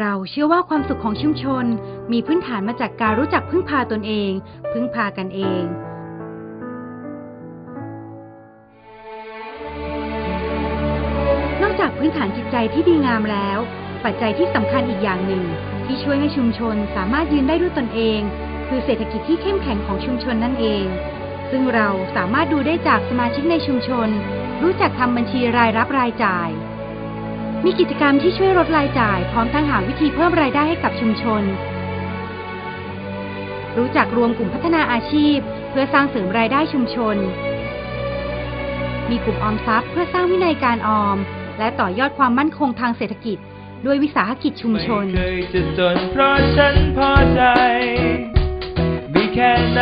เราเชื่อว่าความสุขของชุมชน มีพื้นฐานมาจากการรู้จักพึ่งพาตนเอง พึ่งพากันเองนอกจากพื้นฐานจิตใจที่ดีงามแล้ว ปัจจัยที่สำคัญอีกอย่างหนึ่ง ที่ช่วยให้ชุมชนสามารถยืนได้ด้วยตนเอง คือเศรษฐกิจที่เข้มแข็งของชุมชนนั่นเอง ซึ่งเราสามารถดูได้จากสมาชิกในชุมชน รู้จักทำบัญชีรายรับรายจ่าย มีกิจกรรมที่ช่วยลดรายจ่าย พร้อมทั้งหาวิธีเพิ่มรายได้ให้กับชุมชน รู้จักรวมกลุ่มพัฒนาอาชีพ เพื่อสร้างเสริมรายได้ชุมชน มีกลุ่มออมทรัพย์ เพื่อสร้างวินัยการออม และต่อยอดความมั่นคงทางเศรษฐกิจ ด้วยวิสาหกิจชุมชน ไม่เคยจะจนเพราะฉันพอใจ มีแค่ไหน